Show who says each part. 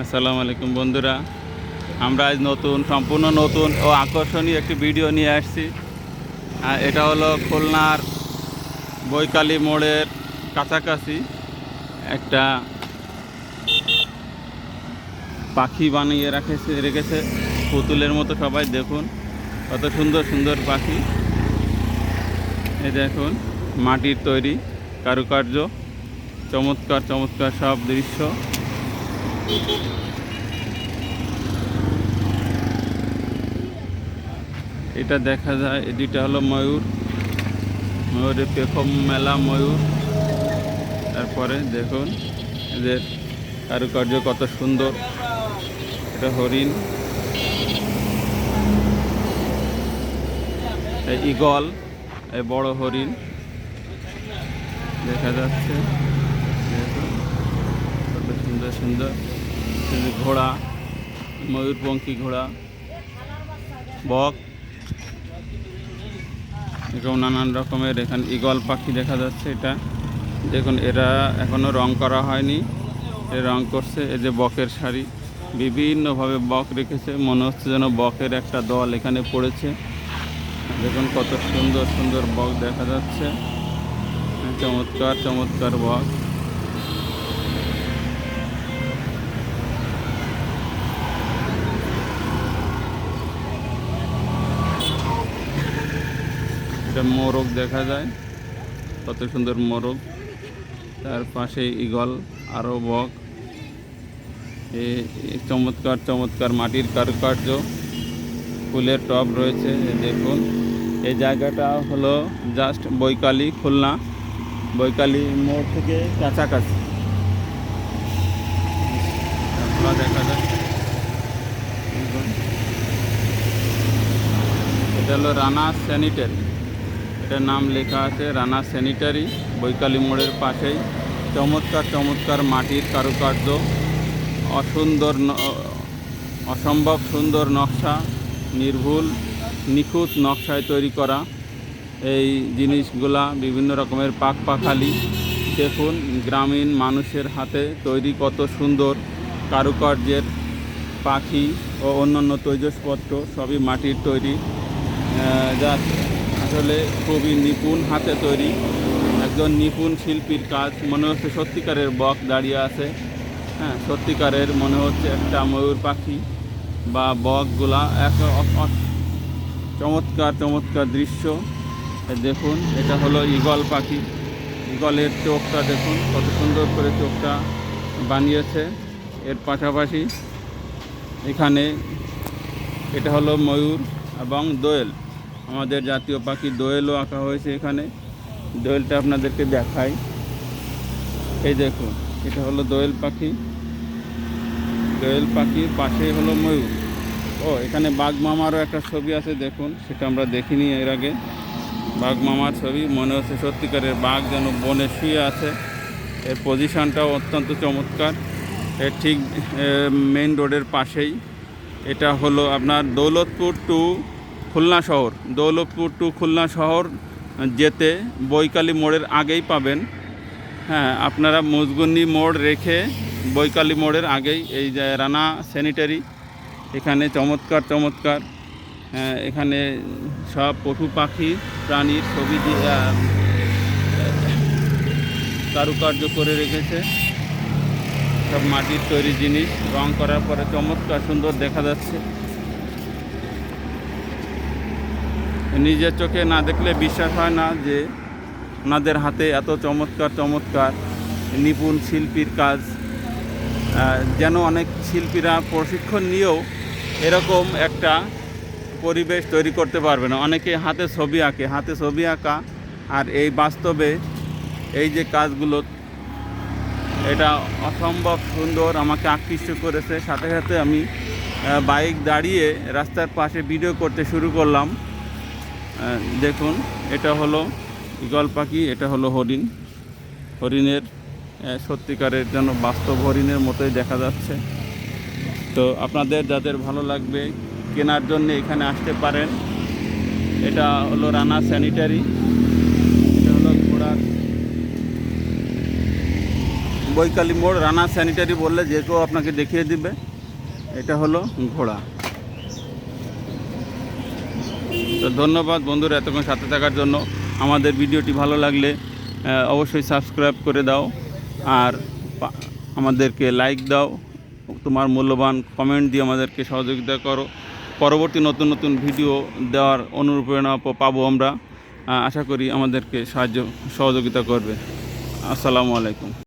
Speaker 1: আসসালামু আলাইকুম বন্ধুরা। আমরা আজ নতুন, সম্পূর্ণ নতুন ও আকর্ষণীয় একটি ভিডিও নিয়ে আসছি। এটা হলো খুলনার বৈকালী মোড়ের কাছাকাছি একটা পাখি বানিয়ে রাখেছে, রেখেছে। পুতুলের মতো সবাই দেখুন, কত সুন্দর সুন্দর পাখি। এই দেখুন, মাটির তৈরি কারুকার্য। চমৎকার চমৎকার সব দৃশ্য। এটা দেখা যায় এটিটা হলো ময়ূর। ময়ূরের পেখম মেলা ময়ূর। তারপরে দেখুন, এদের কারুকার্য কত সুন্দর। এটা হরিণ। ইগল বড় হরিণ। দেখা যাচ্ছে। সুন্দর। ঘোড়া ময়ূরপঙ্খী ঘোড়া, বক। এরকম নানান রকমের এখানে ইগল পাখি দেখা যাচ্ছে এটা। দেখুন, এরা এখনও রং করা হয়নি। এ রং করছে, এই যে বকের শাড়ি। বিভিন্নভাবে বক রেখেছে, মনে হচ্ছে যেন বকের একটা দল এখানে পড়েছে। দেখুন, কত সুন্দর সুন্দর বক দেখা যাচ্ছে। চমৎকার চমৎকার বক। এটা মোরগ দেখা যায়। কত সুন্দর মোরগ। তার পাশে ইগল আরও বক। চমৎকার চমৎকার মাটির কারুকার্য। ফুলের টব রয়েছে দেখুন। এই জায়গাটা হলো জাস্ট বৈকালী খুলনা। বৈকালী মোড় থেকে কাছাকাছি। দেখা যায়। এটা হলো রানা স্যানিটারি। এটার নাম লেখা আছে রানা স্যানিটারি, বৈকালী মোড়ের পাশেই। চমৎকার চমৎকার মাটির কারুকার্য, অসুন্দর অসম্ভব সুন্দর নকশা, নির্ভুল, নিখুঁত নকশায় তৈরি করা। এই জিনিসগুলা বিভিন্ন রকমের পাক পাখালি। দেখুন, গ্রামীণ মানুষের হাতে তৈরি কত সুন্দর কারুকার্যের পাখি ও অন্যান্য তৈজসপত্র সবই মাটির তৈরি। যা আসলে খুবই নিপুণ হাতে তৈরি। একজন নিপুণ শিল্পীর কাজ। মনে হচ্ছে সত্যিকারের বক দাঁড়িয়ে আছে। হ্যাঁ সত্যিকারের মনে হচ্ছে একটা ময়ূর পাখি বা বকগুলা। এক চমৎকার চমৎকার দৃশ্য। দেখুন, এটা হলো ঈগল পাখি। ঈগলের চোখটা দেখুন, কত সুন্দর করে চোখটা বানিয়েছে। এর পাশাপাশি এখানে এটা হলো ময়ূর এবং দোয়েল। আমাদের জাতীয় পাখি দোয়েলও আঁকা হয়েছে এখানে। দোয়েলটা আপনাদেরকে দেখাই। এই দেখুন, এটা হলো দোয়েল পাখি। দোয়েল পাখির পাশে হলো ময়ূর। ও, এখানে বাঘ মামারও একটা ছবি আছে, দেখুন, সেটা আমরা দেখিনি এর আগে। বাঘ মামার ছবি, মনে হচ্ছে সত্যিকারের বাঘ যেন বনে শুয়ে আছে। এর পজিশনটাও অত্যন্ত চমৎকার। এর ঠিক মেইন রোডের পাশেই। এটা হলো আপনার দৌলতপুর টু খুলনা শহর দৌলতপুর টু খুলনা শহর যেতে বৈকালী মোড়ের আগেই পাবেন। হ্যাঁ আপনারা মুজগুন্নি মোড় রেখে বৈকালী মোড়ের আগেই এই যে রানা স্যানিটারি এখানে চমৎকার চমৎকার হ্যাঁ, এখানে সব পশু পাখি প্রাণীর ছবি দিয়ে কারুকার্য করে রেখেছে। সব মাটির তৈরি জিনিস রং করার পরে চমৎকার সুন্দর দেখা যাচ্ছে। নিজের চোখে না দেখলে বিশ্বাস হয় না যে ওনাদের হাতে এত চমৎকার চমৎকার নিপুণ শিল্পীর কাজ। যেন অনেক শিল্পীরা প্রশিক্ষণ নিয়েও এরকম একটা পরিবেশ তৈরি করতে পারবে না। অনেকে হাতে ছবি আঁকে, হাতে ছবি আঁকা আর এই বাস্তবে এই যে কাজগুলো, এটা অসম্ভব সুন্দর, আমাকে আকৃষ্ট করেছে। সাথে সাথে আমি বাইক দাঁড়িয়ে রাস্তার পাশে ভিডিও করতে শুরু করলাম। দেখুন, এটা হলো ইগল পাখি, এটা হলো হরিণ। হরিণের সত্যিকারের যেন বাস্তব হরিণের মতোই দেখা যাচ্ছে। তো আপনাদের যাদের ভালো লাগবে, কেনার জন্য এখানে আসতে পারেন। এটা হলো রানা স্যানিটারি, এটা হলো ঘোড়ার বৈকালী মোড়। রানা স্যানিটারি বললে যে কেউ আপনাকে দেখিয়ে দিবে। এটা হলো ঘোড়া। তো ধন্যবাদ বন্ধুরা এতক্ষণ সাথে থাকার জন্য। আমাদের ভিডিওটি ভালো লাগলে অবশ্যই সাবস্ক্রাইব করে দাও আর আমাদেরকে লাইক দাও। তোমার মূল্যবান কমেন্ট দিয়ে আমাদেরকে সহযোগিতা করো। পরবর্তী নতুন নতুন ভিডিও দেওয়ার অনুপ্রেরণা পাবো আমরা। আশা করি আমাদেরকে সাহায্য, সহযোগিতা করবে। আসসালামু আলাইকুম।